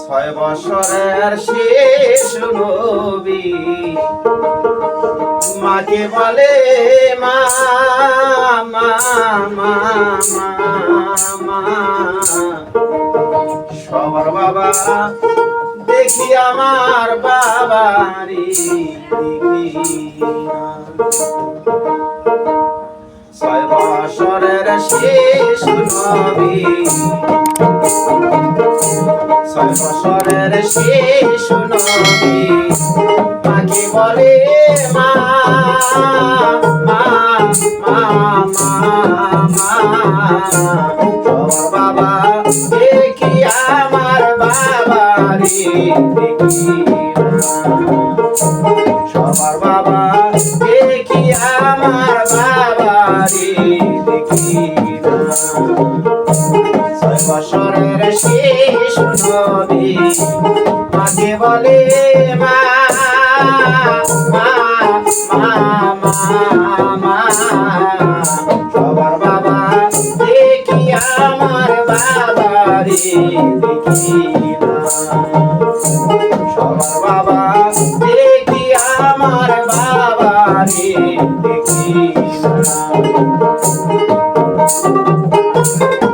ছয় বছরের শেষ নবী মাকে বলে, মা মা সবার বাবা, দেখি আমার বাবারি না। ছয় বছরের শেষ নবী। শেষ মাকে বলে মা মা বাবা দেখি আমার বাবারে দেখি বছরের শেষ নবী। মাকে বলে, মা মা মা মা সবার বাবা, দেখি আমার বাবারে, দেখি সবার বাবা, দেখি আমার বাবারে, দেখি না মাগো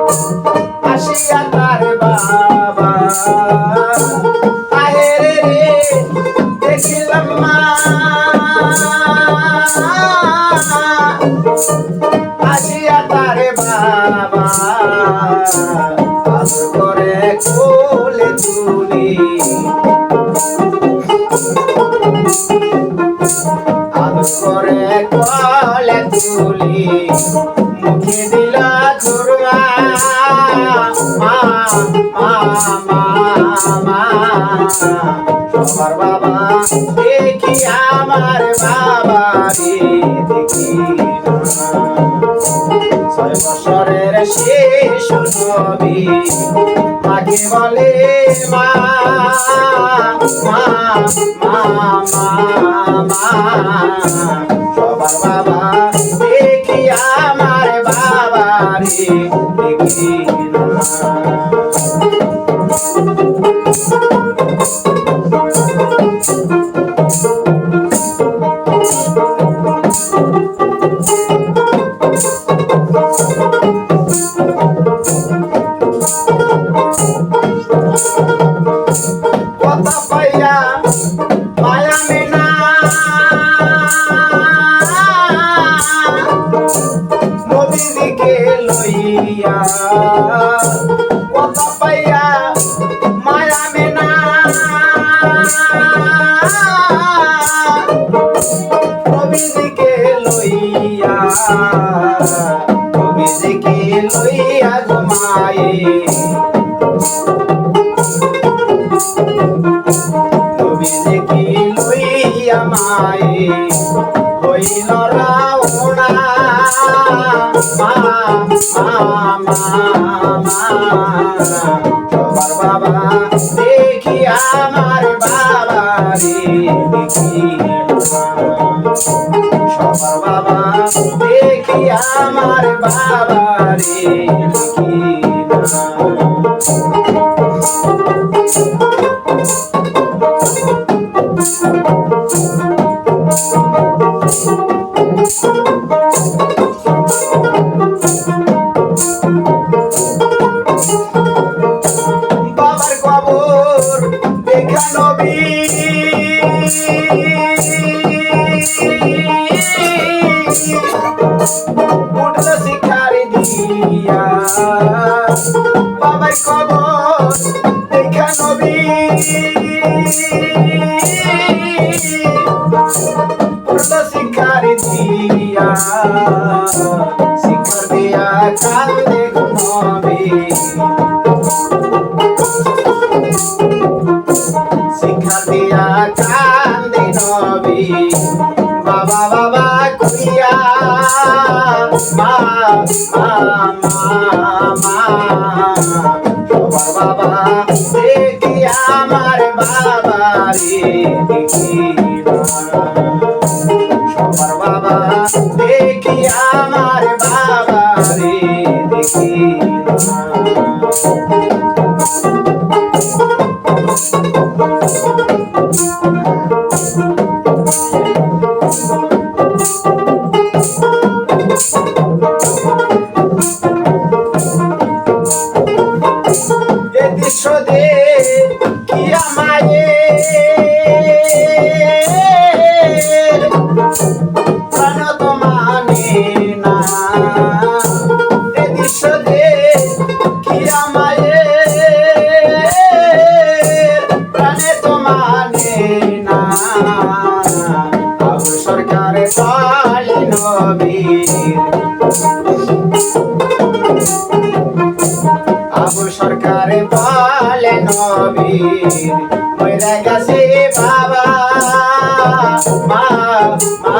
কলে তুলি মুখে দিলা খুরমা মা মা বাবা দেখি আমার বাবা দেখি। ছয় শেষ নবী মাকে বলে মা মা মা মা মা সবার বাবা দেখি আমার বাবা রে দেখি না কথা লইয়া কথা পাইয়া মায়া মেনা। নদীদিকে লইয়া নদীদিকে লইয়া ঘুমায়ে মা সবার বাবা দেখি আমার বাবা রে দেখি সবার বাবা। দেখি আমার বাবা রে দেখি বাবার কবর দেখা নবী উঠল শিকারি দিয়া। বাবার কবর দেখা নবী শিখর দিয়া কালে ঘুমাবে শিখর দিয়া কালে নবী বাবা বাবা করিয়া মা মা মা তোমার বাবা দেখি আমার বাবা বাবা দেখি আমার বাবা রে দেখি আবু সরকার বলে নবীর মরে গেছে বাবা, মা মা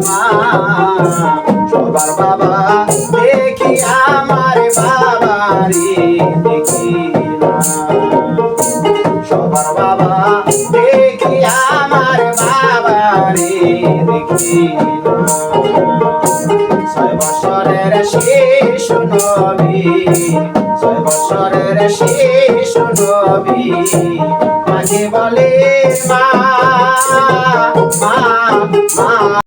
মা সবার বাবা দেখি আমার বাবা শেষ নবী ছয় বছরের শেষ নবী। মাঝে বলে মা মা।